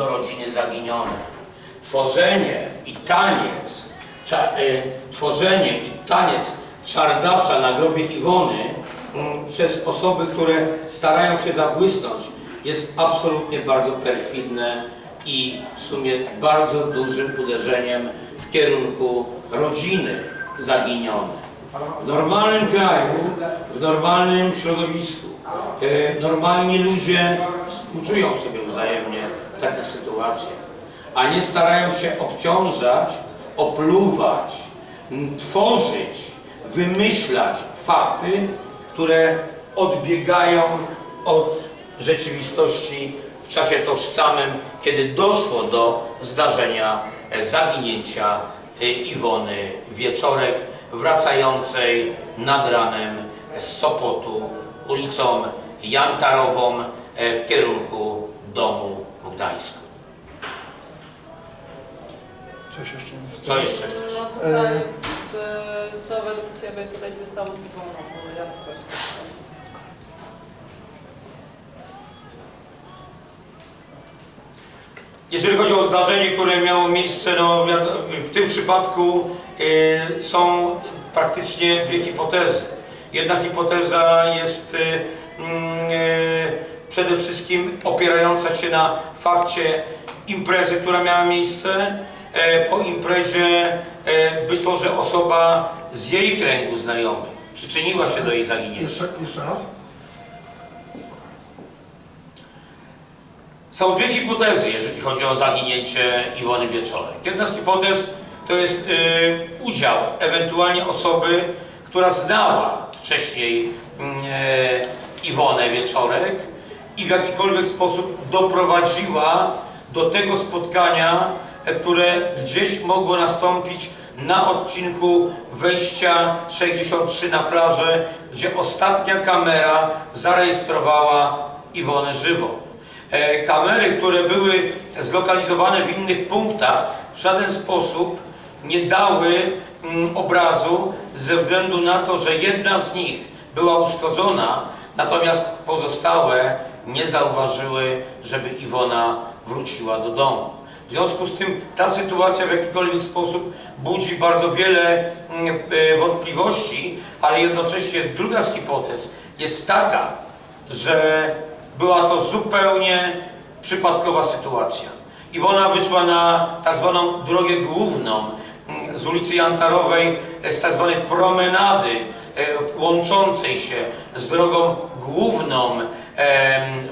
do rodziny zaginionej. Tworzenie i taniec, y, tworzenie i taniec czardasza na grobie Iwony mm, przez osoby, które starają się zabłysnąć, jest absolutnie bardzo perfidne i w sumie bardzo dużym uderzeniem w kierunku rodziny zaginionej. W normalnym kraju, w normalnym środowisku, e, normalni ludzie współczują sobie wzajemnie w takich sytuacjach, a nie starają się obciążać, opluwać, tworzyć, wymyślać fakty, które odbiegają od rzeczywistości w czasie tożsamym, kiedy doszło do zdarzenia e, zaginięcia e, Iwony Wieczorek, wracającej nad ranem z Sopotu ulicą Jantarową e, w kierunku domu Gdańsku. Coś jeszcze nie Co jeszcze chcesz? No tutaj, y, co według Ciebie tutaj się stało z Iwoną? Bo ja Jeżeli chodzi o zdarzenie, które miało miejsce, no, w tym przypadku e, są praktycznie dwie hipotezy. Jedna hipoteza jest e, mm, e, przede wszystkim opierająca się na fakcie imprezy, która miała miejsce. E, po imprezie e, być może osoba z jej kręgu znajomych przyczyniła się do jej zaginięcia. Jeszcze, jeszcze raz? Są dwie hipotezy, jeżeli chodzi o zaginięcie Iwony Wieczorek. Jedna z hipotez to jest y, udział ewentualnie osoby, która znała wcześniej e, Iwonę Wieczorek i w jakikolwiek sposób doprowadziła do tego spotkania, które gdzieś mogło nastąpić na odcinku wejścia 63 na plażę, gdzie ostatnia kamera zarejestrowała Iwonę żywą. E, Kamery, które były zlokalizowane w innych punktach, w żaden sposób nie dały mm, obrazu ze względu na to, że jedna z nich była uszkodzona, natomiast pozostałe nie zauważyły, żeby Iwona wróciła do domu. W związku z tym ta sytuacja w jakikolwiek sposób budzi bardzo wiele mm, e, wątpliwości, ale jednocześnie druga z hipotez jest taka, że była to zupełnie przypadkowa sytuacja. Iwona wyszła na tak zwaną drogę główną mm, z ulicy Jantarowej, e, z tak zwanej promenady e, łączącej się z drogą główną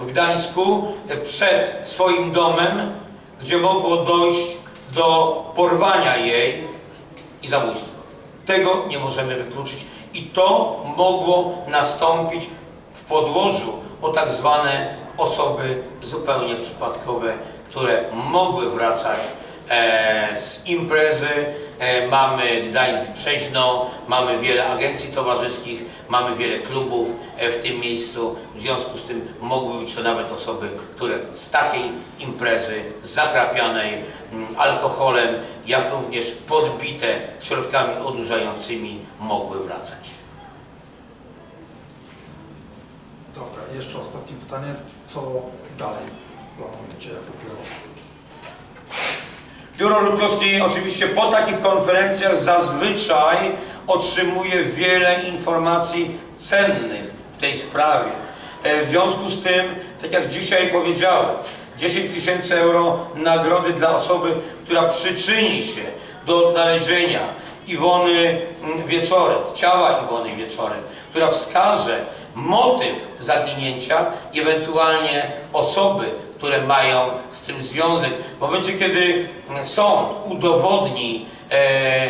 w Gdańsku przed swoim domem, gdzie mogło dojść do porwania jej i zabójstwa. Tego nie możemy wykluczyć i to mogło nastąpić w podłożu o tak zwane osoby zupełnie przypadkowe, które mogły wracać e, z imprezy. E, mamy Gdańsk Przeźno, mamy wiele agencji towarzyskich, mamy wiele klubów e, w tym miejscu. W związku z tym mogły być to nawet osoby, które z takiej imprezy zatrapianej mm, alkoholem, jak również podbite środkami odurzającymi mogły wracać. Dobra, jeszcze ostatnie pytanie. Co dalej planujecie jako biuro? Biuro Rutkowskie oczywiście po takich konferencjach zazwyczaj otrzymuje wiele informacji cennych w tej sprawie. E, W związku z tym, tak jak dzisiaj powiedziałem, 10 tysięcy euro nagrody dla osoby, która przyczyni się do odnalezienia Iwony mm, Wieczorek, ciała Iwony Wieczorek, która wskaże motyw zaginięcia i ewentualnie osoby, które mają z tym związek. W momencie, kiedy sąd udowodni e,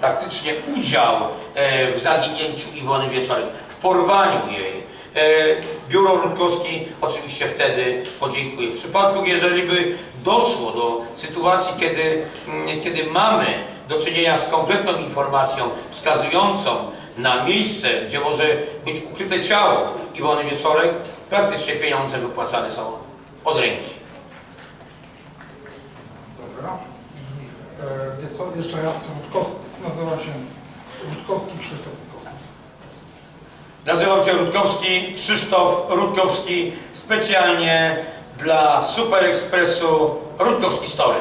praktycznie udział e, w zaginięciu Iwony Wieczorek, w porwaniu jej, e, Biuro Rutkowskie oczywiście wtedy podziękuje. W przypadku, jeżeli by doszło do sytuacji, kiedy, mm, kiedy mamy do czynienia z konkretną informacją wskazującą na miejsce, gdzie może być ukryte ciało Iwony Wieczorek, praktycznie pieniądze wypłacane są od ręki. Dobra. I e, wiesz co, jeszcze raz Rutkowski. Nazywa się Rutkowski Krzysztof Rutkowski. Nazywam się Rutkowski, Krzysztof Rutkowski, specjalnie dla Super Expressu Rutkowski Story.